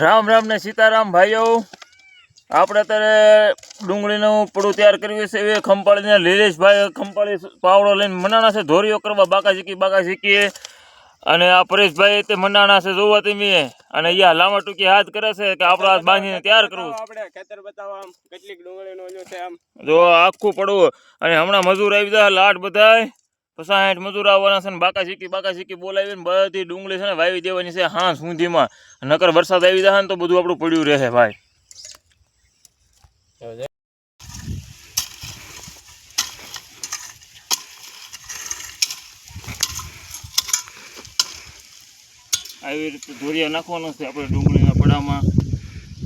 રામ રામ ને સીતારામ ભાઈઓ. આપણે અત્યારે ડુંગળીનું પડું તૈયાર કર્યું છે. એ ખંપાળીને લીલેશભાઈ ખંપાળી પાવડો લઈને મનાણા છે. ધોરીઓ કરવા બાકા શીખી બાકા શીખીએ અને આ પરેશભાઈ તે મનાણા છે જોવા તમે. અને અહીંયા લાંબા ટૂંકી હાથ કરે છે કે આપણો હાથ બાંધીને તૈયાર કરવું આપણે ખેતર બતાવો આમ કેટલીક ડુંગળીનું છે આમ. જો આખું પડવું. અને હમણાં મજૂર આવી જાય લાટ બધાય. પસાઠ મજૂર આવવાના છે ને બાકા શીખી બાકા શીખી બોલાવીને બધી ડુંગળી છે ને વાવી દેવાની છે હા સુધીમાં. નકર વરસાદ આવી જાય ને તો બધું આપણું પડ્યું રહે ભાઈ. આવી રીતે ધોરિયા નાખવાનો છે આપણે ડુંગળીના પડામાં.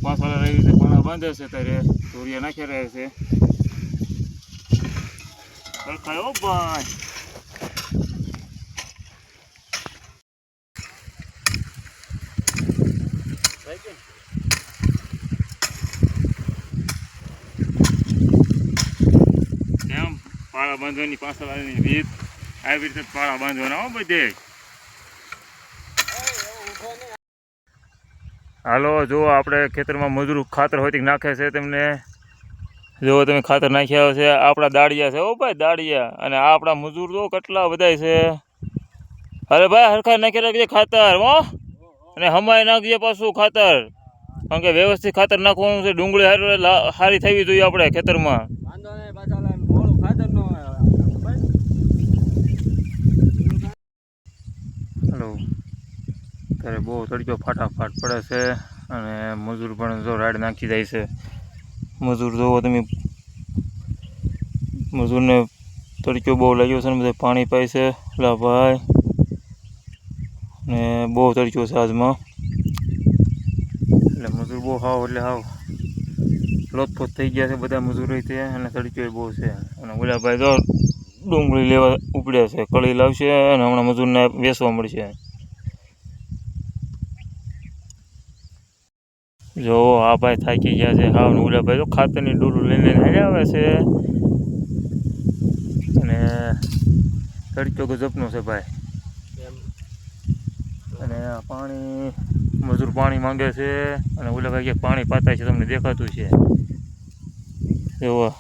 પાછળ એવી રીતે પાણા બાંધે છે ત્યારે ધોરિયા નાખ્યા રહે છે. ભાઈ. એમ પાળા બાંધવાની પાછળ આવીને રીત. આવી રીતે પાળા બાંધવાના હો બધે. હાલો જો આપણે ખેતરમાં મજૂર ખાતર હોય નાખે છે તેમને. જો તમે ખાતર નાખ્યા છે. આપણા દાડિયા છે ઓ ભાઈ, દાડિયા. અને આપણા મજૂર તો કેટલા બધાય છે. અરે ભાઈ, હરખા નાખી રાખજે ખાતર, હો. અને હમાય નાખજે પાછું ખાતર. કારણ કે વ્યવસ્થિત ખાતર નાખવાનું છે ડુંગળી હારી લા- હારી થવી જોઈએ આપણે ખેતરમાં. હલો. ત્યારે બહુ તડકો ફાટાફાટ પડે છે અને મજૂર પણ જો રાડ નાખી જાય છે. મજૂર જોવો તમે. મજૂરને તડક્યો બહુ લાગ્યો છે ને બધા પાણી પાય છે. લા ભાઈ. ને બહુ તડકો છે આજમાં. એટલે મજૂર બહુ હાવ, એટલે હાવ. લોથપોથ થઈ ગયા છે બધા મજૂરો તે, અને તડક્યો બહુ છે. અને ઓલા જો ડુંગળી લેવા ઉપડ્યા છે, કળી લાવશે અને હમણાં મજૂરને વેચવા મળશે. જો, આ ભાઈ થાકી ગયા છે. ને ઓલા ભાઈ તો ખાતરની ડોલું લઈને લઈને આવે છે. અને તડકો ગજબનો છે ભાઈ. પાણી, મજૂર પાણી માંગે છે અને ઓલા ભાઈ ક્યાંક પાણી પાતાય છે, તમને દેખાતું છે. એવો.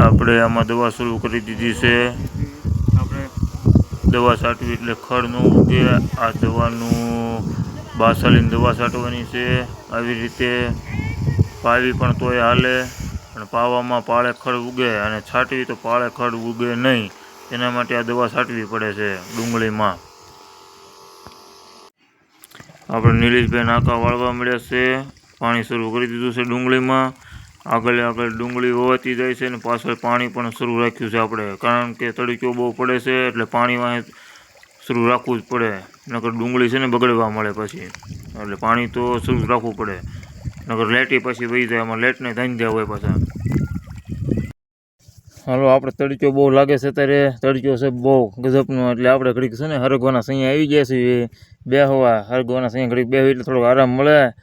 આપણે આમાં દવા શરૂ કરી દીધી છે. આપણે દવા છાંટવી એટલે ખડનું કે આ દવાનું બાસાલીન દવા છાંટવાની છે. આવી રીતે પાવી પણ તોય હાલે અને પાવામાં પાળે ખડ ઉગે અને છાંટવી તો પાળે ખડ ઉગે નહીં. એના માટે આ દવા છાંટવી પડે છે ડુંગળીમાં. આપણે નીલેશભાઈ નાકા વાળવા મળ્યા છે. પાણી શરૂ કરી દીધું છે ડુંગળીમાં. આગળ આગળ ડુંગળી હોવાતી જાય છે અને પાછળ પાણી પણ શરૂ રાખ્યું છે આપણે. કારણ કે તડક્યો બહુ પડે છે એટલે પાણી વાંહે શરૂ રાખવું જ પડે. નકર ડુંગળી છે ને બગડવા મળે પછી. એટલે પાણી તો શરૂ રાખવું પડે. નકર લેટી પછી વહી જાય આમાં લેટને ધાંધ્યા હોય પાછા. હાલો, આપણે તડક્યો બહુ લાગે છે ત્યારે તડક્યો છે બહુ ગજબનો, એટલે આપણે ઘડીક છે ને હરગવાના સૈયા આવી ગયા છીએ. બે હોવા, હરગવાના સૈયા ઘડીક બે એટલે થોડોક આરામ મળે.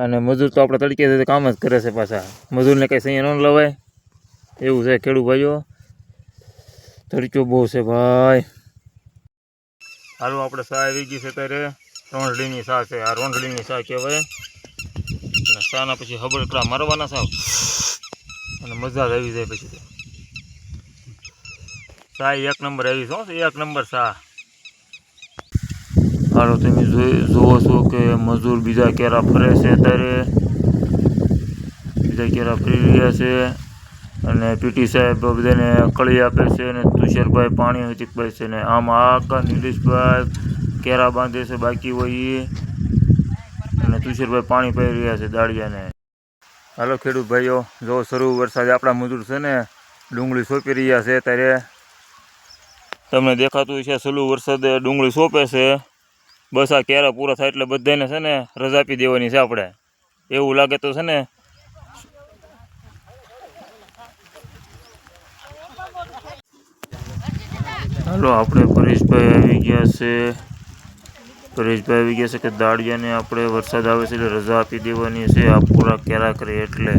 અને મજૂર તો આપણે તડકે છે કામ જ કરે છે પાછા. મજૂરને કંઈ સૈયા ન લવાય. એવું છે ખેડૂત ભાઈઓ. તડક્યો બહુ છે ભાઈ. હાલો, આપણે સા આવી ગઈ છે ત્યારે રોંઢળીની સા છે, આ રોંઢળીની સા કહેવાય. સાના પછી હબડકડા મારવાના સાવ. અને મજા જ આવી જાય પછી સા એક નંબર આવી છે એક નંબર સા. હાલો, તમે જુઓ છો કે મજૂર બીજા કેરા ફરે છે અત્યારે? બીજા કેરા ફરી રહ્યા છે. અને પીટી સાહેબ બધાને કળી આપે છે અને તુષારભાઈ પાણી હજીકભાઈ છે ને આમ આખા નીલેશભાઈ કેરા બાંધે છે, બાકી હોય એ તુષારભાઈ પાણી પાઈ રહ્યા છે દાળિયાને. હાલો ખેડૂત ભાઈઓ, જો શરૂ વરસાદ આપણા મજૂર છે ને, ડુંગળી સોંપી રહ્યા છે ત્યારે તમને દેખાતું છે સલું વરસાદ ડુંગળી સોંપે છે. બસ આ કેરા પૂરા થાય એટલે બધાને છે ને રજા આપી દેવાની છે આપણે. એવું લાગે તો છે ને. હાલો, આપણે પરેશભાઈ આવી ગયા છે. પરેશભાઈ આવી ગયા છે કે દાળિયાને આપણે વરસાદ આવે છે એટલે રજા આપી દેવાની છે. આ પૂરા કેરા કરે એટલે.